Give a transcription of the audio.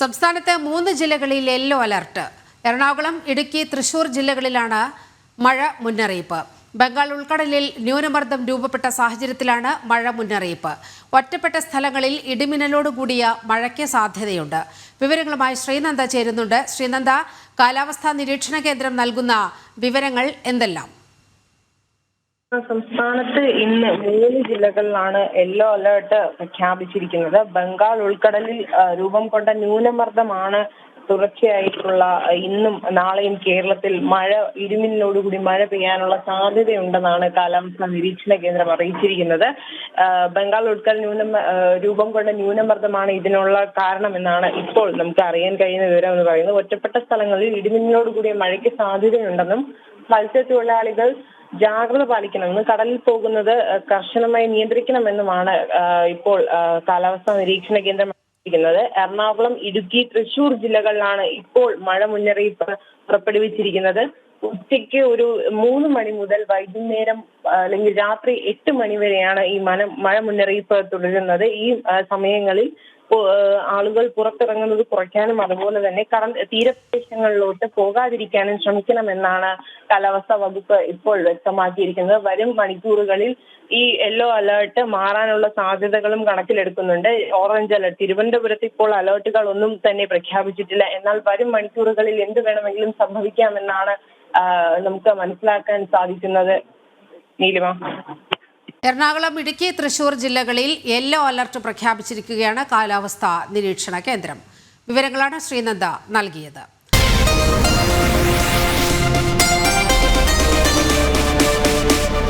സംസ്ഥാനത്ത് മൂന്ന് ജില്ലകളിൽ യെല്ലോ അലർട്ട്. എറണാകുളം ഇടുക്കി തൃശൂർ ജില്ലകളിലാണ് മഴ മുന്നറിയിപ്പ്. ബംഗാൾ ഉൾക്കടലിൽ ന്യൂനമർദ്ദം രൂപപ്പെട്ട സാഹചര്യത്തിലാണ് മഴ മുന്നറിയിപ്പ്. ഒറ്റപ്പെട്ട സ്ഥലങ്ങളിൽ ഇടിമിന്നലോടുകൂടിയ മഴയ്ക്ക് സാധ്യതയുണ്ട്. വിവരങ്ങളുമായി ശ്രീനന്ദ ചേരുന്നുണ്ട്. ശ്രീനന്ദ കാലാവസ്ഥാ നിരീക്ഷണ കേന്ദ്രം നൽകുന്ന വിവരങ്ങൾ എന്തെല്ലാം? സംസ്ഥാനത്ത് ഇന്ന് മൂന്ന് ജില്ലകളിലാണ് യെല്ലോ അലേർട്ട് പ്രഖ്യാപിച്ചിരിക്കുന്നത്. ബംഗാൾ ഉൾക്കടലിൽ രൂപം കൊണ്ട ന്യൂനമർദ്ദമാണ് തുടർച്ചയായിട്ടുള്ള ഇന്നും നാളെയും കേരളത്തിൽ മഴ ഇരുമിനോടുകൂടി മഴ പെയ്യാനുള്ള സാധ്യതയുണ്ടെന്നാണ് കാലാവസ്ഥാ നിരീക്ഷണ കേന്ദ്രം അറിയിച്ചിരിക്കുന്നത്. ബംഗാൾ ഉൾക്കൽ ന്യൂന രൂപം കൊണ്ട ന്യൂനമർദ്ദമാണ് ഇതിനുള്ള കാരണമെന്നാണ് ഇപ്പോൾ നമുക്ക് അറിയാൻ കഴിയുന്ന വിവരം എന്ന് പറയുന്നത്. ഒറ്റപ്പെട്ട സ്ഥലങ്ങളിൽ ഇടിമിന്നലോടുകൂടിയ മഴയ്ക്ക് സാധ്യതയുണ്ടെന്നും മത്സ്യത്തൊഴിലാളികൾ ജാഗ്രത പാലിക്കണമെന്നും കടലിൽ പോകുന്നത് കർശനമായി നിയന്ത്രിക്കണമെന്നുമാണ് ഇപ്പോൾ കാലാവസ്ഥാ നിരീക്ഷണ കേന്ദ്രം അറിയിച്ചിരിക്കുന്നത് എറണാകുളം ഇടുക്കി തൃശൂർ ജില്ലകളിലാണ് ഇപ്പോൾ മഴ മുന്നറിയിപ്പ് പുറപ്പെടുവിച്ചിരിക്കുന്നത്. ഉച്ചയ്ക്ക് ഒരു മൂന്ന് മണി മുതൽ വൈകുന്നേരം അല്ലെങ്കിൽ രാത്രി എട്ട് മണി വരെയാണ് ഈ മന മഴ മുന്നറിയിപ്പ് തുടരുന്നത്. ഈ സമയങ്ങളിൽ ആളുകൾ പുറത്തിറങ്ങുന്നത് കുറയ്ക്കാനും അതുപോലെ തന്നെ കറണ്ട് തീരപ്രദേശങ്ങളിലോട്ട് പോകാതിരിക്കാനും ശ്രമിക്കണമെന്നാണ് കാലാവസ്ഥാ വകുപ്പ് ഇപ്പോൾ വ്യക്തമാക്കിയിരിക്കുന്നത്. വരും മണിക്കൂറുകളിൽ ഈ യെല്ലോ അലേർട്ട് മാറാനുള്ള സാധ്യതകളും കണക്കിലെടുക്കുന്നുണ്ട്. ഓറഞ്ച് അലേർട്ട് തിരുവനന്തപുരത്ത് ഇപ്പോൾ അലേർട്ടുകൾ ഒന്നും തന്നെ പ്രഖ്യാപിച്ചിട്ടില്ല. എന്നാൽ വരും മണിക്കൂറുകളിൽ എന്ത് വേണമെങ്കിലും സംഭവിക്കാമെന്നാണ് നമുക്ക് മനസ്സിലാക്കാൻ സാധിക്കുന്നത്. നീലിമ. എറണാകുളം ഇടുക്കി തൃശൂർ ജില്ലകളിൽ യെല്ലോ അലർട്ട് പ്രഖ്യാപിച്ചിരിക്കുകയാണ് കാലാവസ്ഥാ നിരീക്ഷണ കേന്ദ്രം. വിവരങ്ങളാണ് ശ്രീനന്ദ നൽകിയത്.